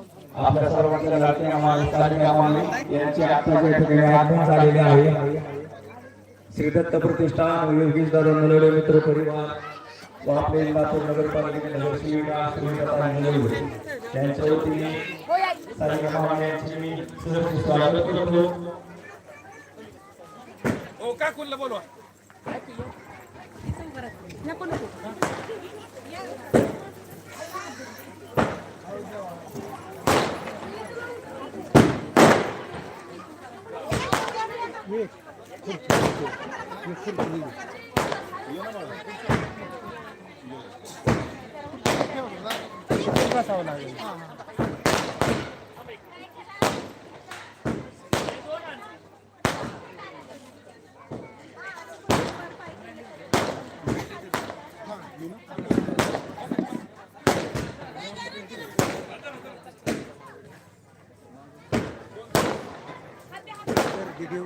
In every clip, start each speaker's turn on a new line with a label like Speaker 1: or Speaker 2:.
Speaker 1: आपल्या सर्वांच्या लाडक्या माणूस यांचे आताच्या ठिकाणी आगमन झालेले आहे. श्री दत्त प्रतिष्ठान योगेश दादा नलोडे मित्र परिवार व आपले इंदापूर नगरपालिकेचे नगरसेविका सुनीता नलोडे यांच्या वतीने तालिका मामा यांचे मी सहर्ष स्वागत करतो.
Speaker 2: हो का बोलवा?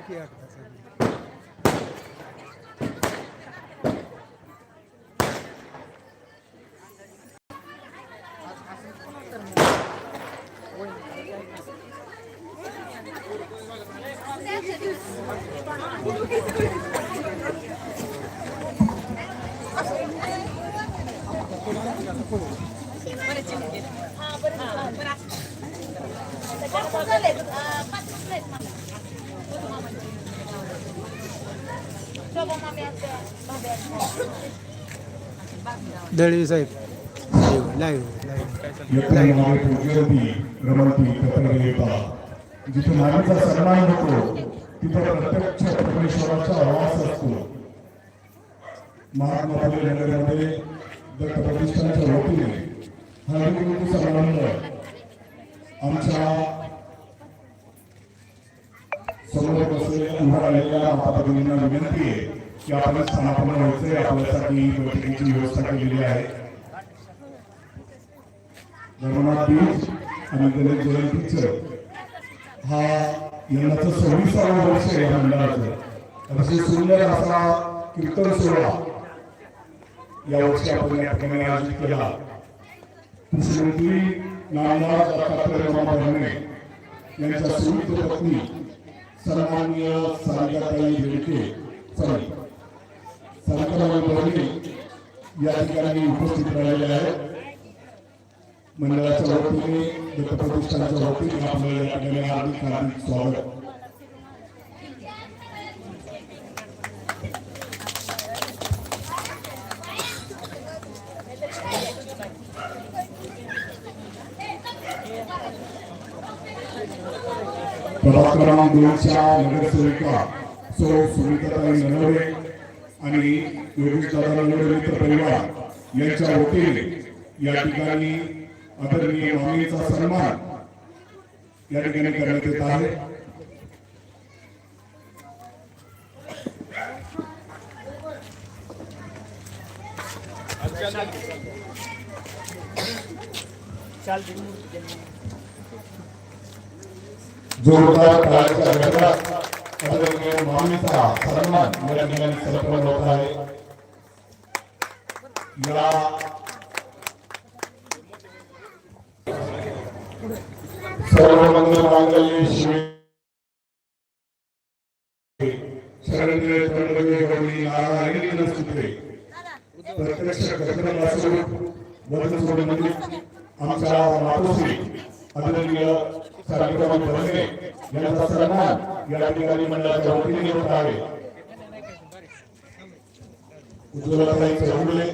Speaker 3: que é que está
Speaker 4: saindo. Por रमंती तत्र जिथे नारीचा सन्मान होतो तिथे प्रत्यक्ष परमेश्वराचा आवाज असतो. महात्मा फुले नगरमध्ये दत्त प्रतिष्ठानच्या वतीने हळदी समारंभ आमच्यासमोर बसलेल्या उभा राहिलेल्या माता भगिनींना विनंती आहे. की आपण समापन व्हायचंय आपल्यासाठी बैठकीची व्यवस्था केलेली आहे. धर्मनाथ बीज आणि गणेश जयंतीचं हा यंदाचं सव्वीसावं वर्ष आहे या मंडळाचं. अतिशय सुंदर असा कीर्तन सोहळा या वर्षी आपण या ठिकाणी आयोजित केला. कृषीमंत्री नामदार दत्तात्रय रमा भरणे यांच्या संयुक्त पत्नी सन्माननीय सारिकाताई बेडके सॉरी या ठिकाणी उपस्थित राहिलेल्या आहेत मंडळाच्या वतीने दत्त वतीने आपल्याला या ठिकाणी हार्दिक हार्दिक स्वागत. प्रभाग क्रमांक दोनच्या नगरसेविका सौ सुनीताताई ननवरे आणि योगेश दादा मित्र परिवार यांच्या वतीने या ठिकाणी आदरणीय मामीचा सन्मान या ठिकाणी करण्यात येत आहे. जोरदार टाळ्याच्या सन्मान या ठिकाणी होत आहे या सर्व मंगल मांगल्ये शिवे शरण्य त्र्यंबके गौरी नारायणी नमस्ते प्रत्यक्ष आमच्या मातोश्री. आदरणीय कार्यक्रमात भरणे यांचा सन्मान या ठिकाणी मंडळाच्या वतीने होत आहे उज्ज्वलाताई चौगुले.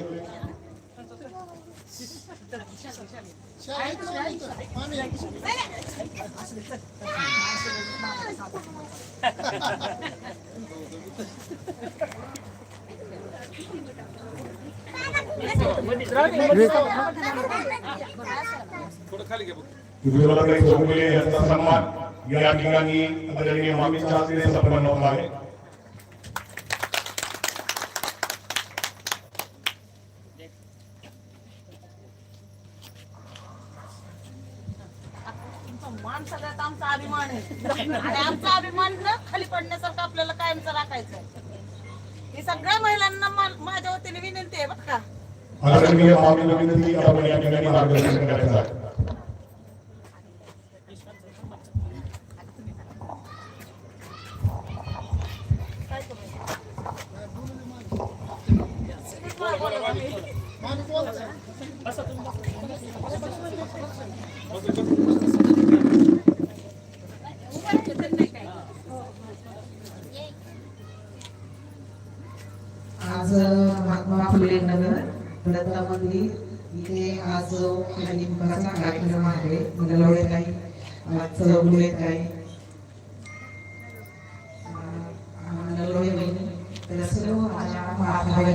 Speaker 2: थोडं खाली घ्या बघ.
Speaker 4: चौगुले यांचा सन्मान या ठिकाणी आदरणीय संपन्न होत आहे.
Speaker 5: मान सगळ्यात आमचा अभिमान आहे. आणि आमचा अभिमान ना खाली पडण्यासारखं आपल्याला कायमचं राखायचं ही सगळ्या महिलांना माझ्या वतीने विनंती आहे बरं का?
Speaker 4: आदरणीय मामी विनंती आपण या ठिकाणी मार्गदर्शन करायचं आहे.
Speaker 6: आज महात्मा फुले नगर दत्ता मंदिर इथे आज लिंबाचा कार्यक्रम आहे मुलवडेत आहे चौगुलेत आहे नलवडे तर सर्व माझ्या महाभावी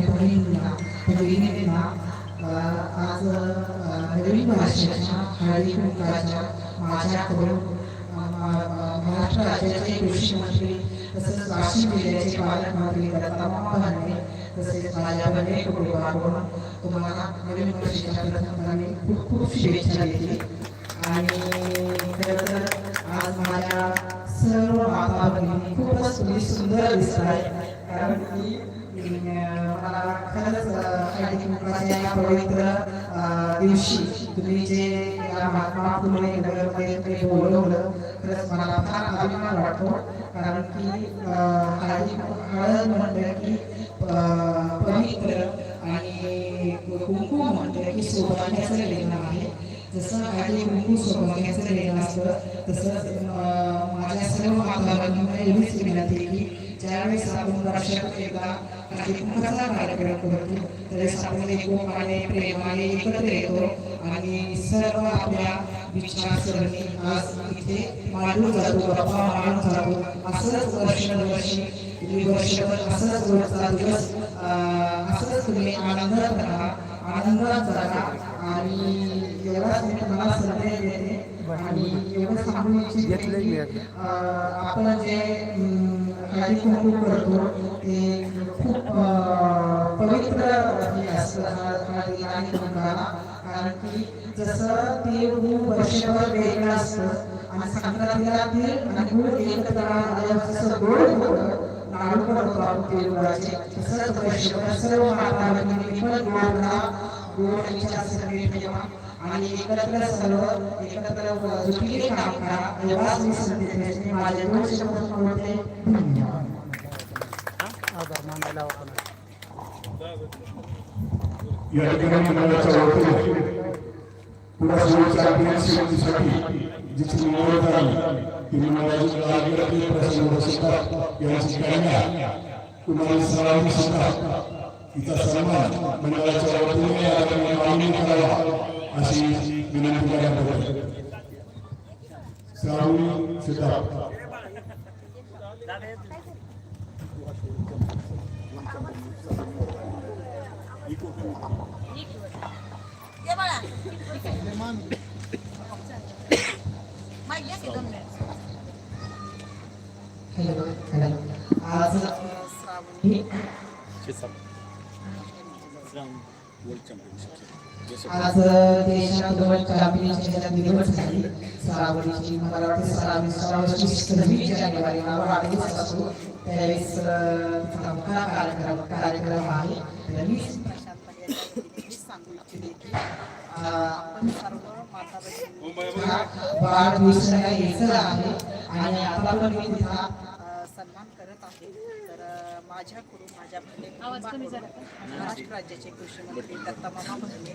Speaker 6: आज नवीन वर्षाच्या हळदी कुंकाच्या माझ्याकडून महाराष्ट्र राज्याचे कृषी मंत्री तसेच वाशिम जिल्ह्याचे पालकमंत्री दत्तामा भांडे तसेच माझ्या अनेक कुटुंबाकडून तुम्हाला नवीन वर्षाच्या प्रथमपणे खूप खूप शुभेच्छा देते आणि खरं तर आज माझ्या सर्व माता खूपच तुम्ही सुंदर दिसत आहे कारण की मला खरंच अं, या पवित्र दिवशी तुम्ही जे या महात्मा फुले नगरमध्ये बोलवलं खरंच मला फार अभिमान वाटतो. कारण की हळदी हळद म्हटलं की पवित्र आणि कुंकू म्हटलं की सौभाग्याचं लेणं आहे. जसं हळदी कुंकू सौभाग्याचं लेणं असतं तसंच माझ्या सर्व माता एवढीच विनंती की ज्यावेळेस आपण वर्षात एकदा हळदी कुंकाचा कार्यक्रम करतो त्यावेळेस आपण एकोपाने प्रेमाने एकत्र येतो आणि सर्व आपल्या विचारसरणी आज इथे मांडून जातो गप्पा मांडून जातो. असंच वर्षानुवर्षी वर्षभर असंच रोजचा दिवस असंच तुम्ही आनंदात राहा. आनंदात झाला आणि एवढाच मी तुम्हाला संदेश देते आणि एवढं सांगू इच्छिते की आपण जे काही कुंकू करतो ते खूप पवित्र हे असतं हळ- आणि कुंकाला कारण की जसं ते गुळ वर्षभर वेगळं असतं. आणि संक्रांतीला ते आणि गुळ एकत्र जसं गोड होतं लाडू आपण तसंच वर्षभर सर्व ठेवा आणि एकत्र सर्व एकत्र जुटीने काम करा एवढाच मी माझे दोन शब्द बोलते
Speaker 3: आभार मानायला आपण
Speaker 4: या ठिकाणी जिची निवड ती मंडळाची प्रसन्न सुद्धा यांची कन्या कुमारी सुद्धा तिचा सन्मान मंडळाच्या वतीने या ठिकाणी मागणी करावा अशी विनंती करण्यात
Speaker 5: माहिती घ्या की दोन मिनिट.
Speaker 6: हॅलो हॅलो आज श्रावणी आज देशात चॅम्पियनशिपच्या निवड झाली श्रावणीची मला वाटते असतो त्यावेळेस मोठा कार्यक्रम कार्यक्रम आहे. आपण सर्व माता यायचं आहे. आणि आता पण मी तिचा अं, सन्मान करत आहे तर अं, माझ्याकडून माझ्या भले कुटुंबाकडून महाराष्ट्र राज्याचे कृषी मंत्री दत्ता मामा भरणे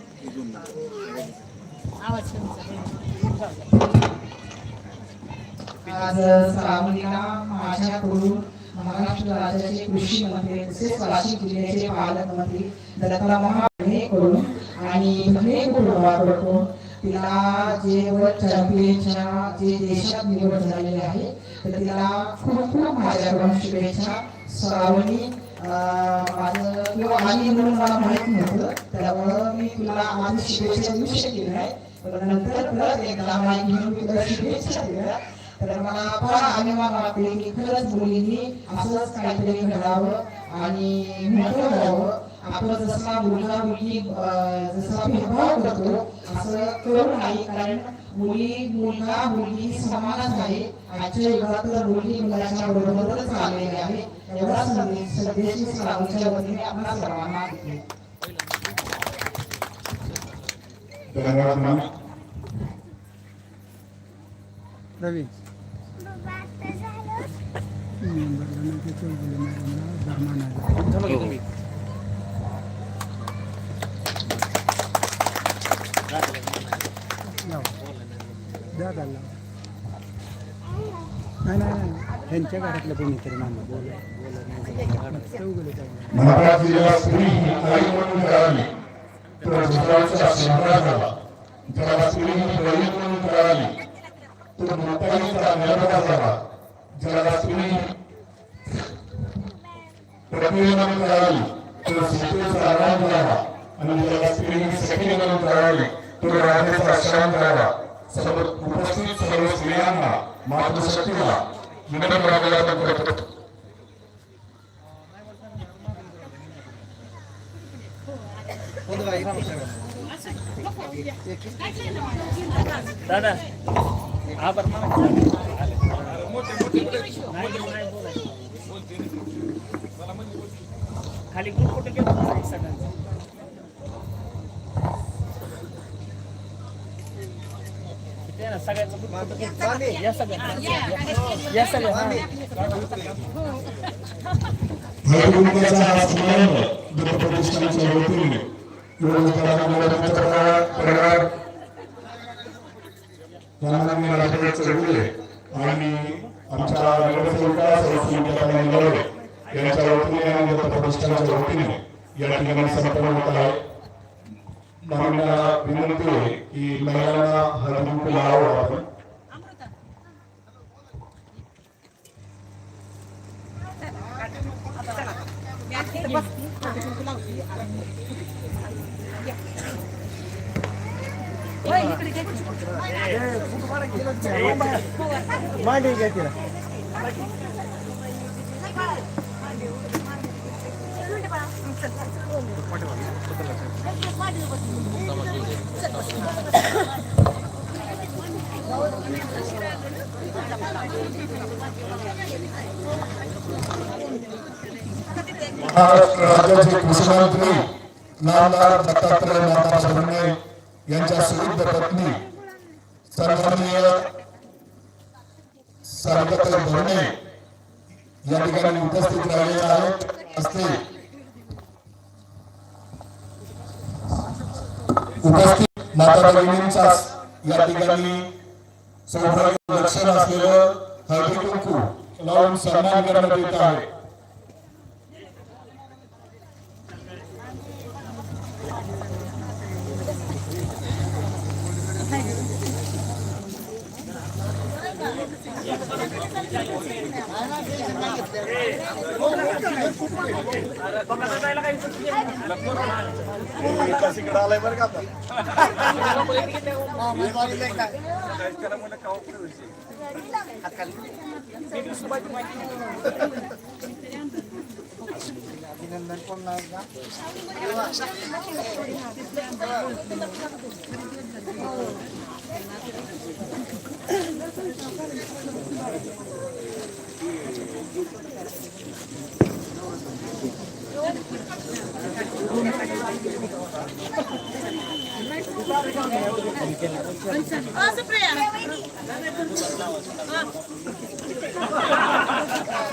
Speaker 6: आज श्रावणीला माझ्याकडून महाराष्ट्र राज्याचे कृषी मंत्री तसेच वाशिम जिल्ह्याचे पालकमंत्री दत्ता महाकडून आणि भले कुटुंबाकडून तिला जे वर्ल्ड चॅम्पियनच्या जे देशात निवड झालेली आहे तर तिला खूप खूप माझ्याकडून शुभेच्छा. श्रावणी माझं किंवा आली म्हणून मला माहीत नव्हतं. त्यामुळं मी तुला आधी शुभेच्छा देऊ शकेल नाही. पण नंतर परत एकदा माहिती घेऊन तुला शुभेच्छा दिल्या तर मला फार अभिमान वाटले की खरंच मुलींनी असंच काहीतरी घडावं आणि मोठं व्हावं. आपण जसा मुलगा मुलगी जसा भेदभाव करतो असं करू नाही. कारण मुली मुलगा मुलगी समानच आहे आजच्या युगात तर मुलगी मुलाच्या बरोबरच आलेली आहे एवढा संदेश संदेश मी श्रावणच्या वतीने आपल्या सर्वांना देते
Speaker 4: धन्यवाद मॅम.
Speaker 3: रवी. मेंबरला दादाला नाही नाही नाही. त्यांच्या घरातलं कोणीतरी माणूस बोला. चौघले
Speaker 4: स्त्री ही आई म्हणून तर दुसऱ्याचा झाला. ज्याला स्त्री ही म्हणून झाला. ज्याला स्त्री म्हणून झाला. आणि ज्याला स्त्री ही सखी म्हणून तो झाला. सर्व उपस्थित सर्व स्त्रियांना मातृशक्तीला विनम्र अभिवादन करतो
Speaker 7: खाली ग्रुप कुठे घेतो सगळ्यांचा किती आहे ना सगळ्यांचा group photo घेतो. या सगळ्यांचा या सगळ्या
Speaker 4: हरिभूमीचा हा समारंभ दत्त प्रतिष्ठानच्या वतीने योगदानामुळे मित्रपरिवार परिवार रामानंद राजेंद्र चौगुले आणि आमच्या नगरसेविका संस्कृती निलवडे यांच्या वतीने आणि दत्त प्रतिष्ठानच्या वतीने या ठिकाणी संपन्न होत आहे माननीय विनंती आहे की महिलांना हळदीकुंकू लावावं आपण
Speaker 3: मांडी घ्या तिला
Speaker 4: महाराष्ट्र राज्याचे कृषिमंत्री नामदार दत्तात्रय माता भरणे यांच्या सुविध पत्नी सन्माननीय सारंगताई भरणे या ठिकाणी उपस्थित राहिलेले आहेत. असते उपस्थित माता भगिनींचा या ठिकाणी सौभाग्य लक्षण असलेलं हळदी कुंकू लावून सन्मान करण्यात येत आहे.
Speaker 5: इकडं आलाय बरं का अभिनंदन कोण नाही का असं प्रिया